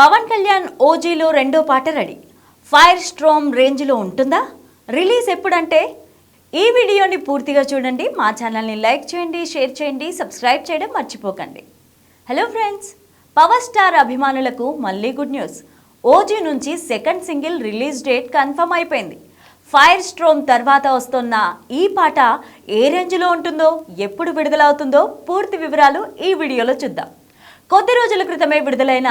పవన్ కళ్యాణ్ ఓజీలో రెండో పాట ready. Fire storm రేంజ్లో ఉంటుందా? రిలీజ్ ఎప్పుడంటే? ఈ వీడియోని పూర్తిగా చూడండి మా ఛానల్ని లైక్ చేయండి షేర్ చేయండి సబ్స్క్రైబ్ చేయడం మర్చిపోకండి. హలో ఫ్రెండ్స్ పవర్ స్టార్ అభిమానులకు మళ్ళీ గుడ్ న్యూస్. ఓజీ నుంచి second single release date confirm అయిపోయింది. ఫైర్ స్ట్రోమ్ తర్వాత వస్తున్న ఈ పాట ఏ రేంజ్లో ఉంటుందో ఎప్పుడు విడుదలవుతుందో పూర్తి వివరాలు ఈ వీడియోలో చూద్దాం. కొద్ది రోజుల క్రితమే విడుదలైన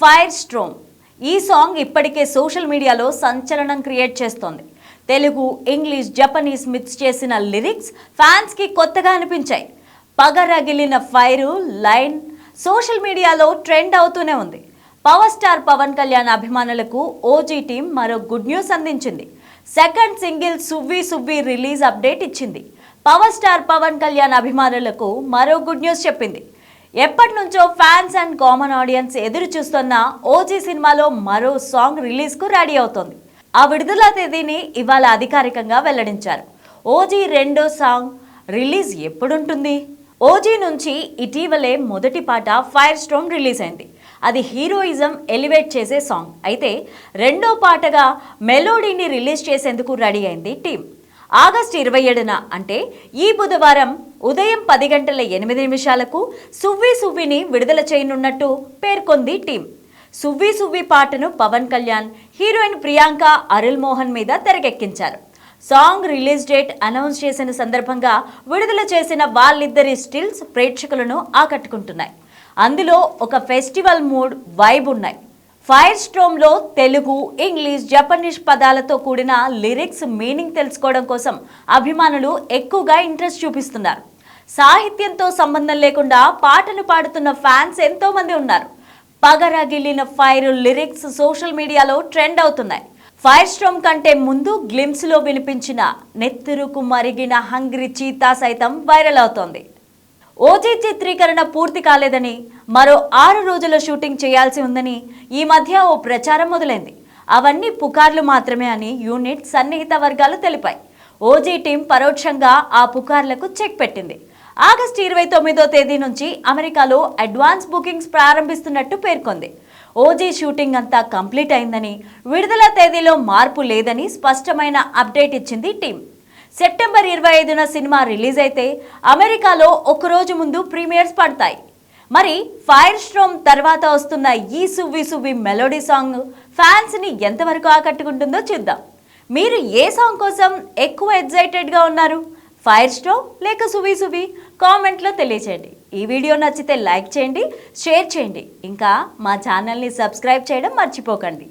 ఫైర్ స్ట్రోమ్ ఈ సాంగ్ ఇప్పటికే సోషల్ మీడియాలో సంచలనం క్రియేట్ చేస్తోంది. తెలుగు ఇంగ్లీష్ జపనీస్ మిక్స్ చేసిన లిరిక్స్ ఫ్యాన్స్కి కొత్తగా అనిపించాయి. పగరగిలిన ఫైరు లైన్ సోషల్ మీడియాలో ట్రెండ్ అవుతూనే ఉంది. పవర్ స్టార్ పవన్ కళ్యాణ్ అభిమానులకు ఓజీ టీం మరో గుడ్ న్యూస్ అందించింది. Second single Suvvi Suvvi release update ఇచ్చింది. పవర్ స్టార్ పవన్ కళ్యాణ్ అభిమానులకు మరో గుడ్ న్యూస్ చెప్పింది. ఎప్పటి నుంచో ఫ్యాన్స్ అండ్ కామన్ ఆడియన్స్ ఎదురు చూస్తున్న ఓజీ సినిమాలో మరో సాంగ్ రిలీజ్కు రెడీ అవుతోంది. ఆ విడుదల తేదీని ఇవాళ అధికారికంగా వెల్లడించారు. ఓజీ రెండో సాంగ్ రిలీజ్ ఎప్పుడుంటుంది? ఓజీ నుంచి ఇటీవలే మొదటి పాట ఫైర్ స్ట్రోమ్ రిలీజ్ అయింది. అది హీరోయిజం ఎలివేట్ చేసే సాంగ్. అయితే రెండో పాటగా మెలోడీని రిలీజ్ చేసేందుకు రెడీ అయింది టీం ఆగస్టు ఇరవై ఏడున అంటే ఈ బుధవారం ఉదయం పది గంటల ఎనిమిది నిమిషాలకు సువ్వి సువ్విని విడుదల చేయనున్నట్టు పేర్కొంది టీం. సువ్వి సువ్వి పాటను పవన్ కళ్యాణ్ హీరోయిన్ ప్రియాంక అరుల్ మోహన్ మీద తెరకెక్కించారు. సాంగ్ రిలీజ్ డేట్ అనౌన్స్ చేసిన సందర్భంగా విడుదల చేసిన వాళ్ళిద్దరి స్టిల్స్ ప్రేక్షకులను ఆకట్టుకుంటున్నాయి. అందులో ఒక ఫెస్టివల్ మూడ్ వైబ్ ఉన్నాయి. ఫైర్ స్ట్రోమ్లో తెలుగు ఇంగ్లీష్ జపనీస్ పదాలతో కూడిన లిరిక్స్ మీనింగ్ తెలుసుకోవడం కోసం అభిమానులు ఎక్కువగా ఇంట్రెస్ట్ చూపిస్తున్నారు. సాహిత్యంతో సంబంధం లేకుండా పాటను పాడుతున్న ఫ్యాన్స్ ఎంతో మంది ఉన్నారు. పగరగిలిన ఫైర్ లిరిక్స్ సోషల్ మీడియాలో ట్రెండ్ అవుతున్నాయి. ఫైర్ స్ట్రోమ్ కంటే ముందు గ్లిమ్స్లో వినిపించిన నెత్తురుకు మరిగిన హంగ్రీ చీతా సైతం వైరల్ అవుతోంది. ఓజీ చిత్రీకరణ పూర్తి కాలేదని మరో ఆరు రోజుల షూటింగ్ చేయాల్సి ఉందని ఈ మధ్య ఓ ప్రచారం మొదలైంది. అవన్నీ పుకార్లు మాత్రమే అని యూనిట్ సన్నిహిత వర్గాలు తెలిపాయి. ఓజీ టీం పరోక్షంగా ఆ పుకార్లకు చెక్ పెట్టింది. ఆగస్టు ఇరవై తొమ్మిదో తేదీ నుంచి అమెరికాలో అడ్వాన్స్ బుకింగ్స్ ప్రారంభిస్తున్నట్టు పేర్కొంది. ఓజీ షూటింగ్ అంతా కంప్లీట్ అయిందని విడుదల తేదీలో మార్పు లేదని స్పష్టమైన అప్డేట్ ఇచ్చింది టీం. సెప్టెంబర్ ఇరవై ఐదున సినిమా రిలీజ్ అయితే అమెరికాలో ఒక రోజు ముందు ప్రీమియర్స్ పడతాయి. మరి ఫైర్ స్ట్రోమ్ తర్వాత వస్తున్న ఈ సువ్వి సువ్వి మెలోడీ సాంగ్ ఫ్యాన్స్ని ఎంతవరకు ఆకట్టుకుంటుందో చూద్దాం. మీరు ఏ సాంగ్ కోసం ఎక్కువ ఎగ్జైటెడ్గా ఉన్నారు? ఫైర్ స్ట్రోమ్ లేక సువి సువి కామెంట్లో తెలియచేయండి. ఈ వీడియో నచ్చితే లైక్ చేయండి షేర్ చేయండి. ఇంకా మా ఛానల్ని సబ్స్క్రైబ్ చేయడం మర్చిపోకండి.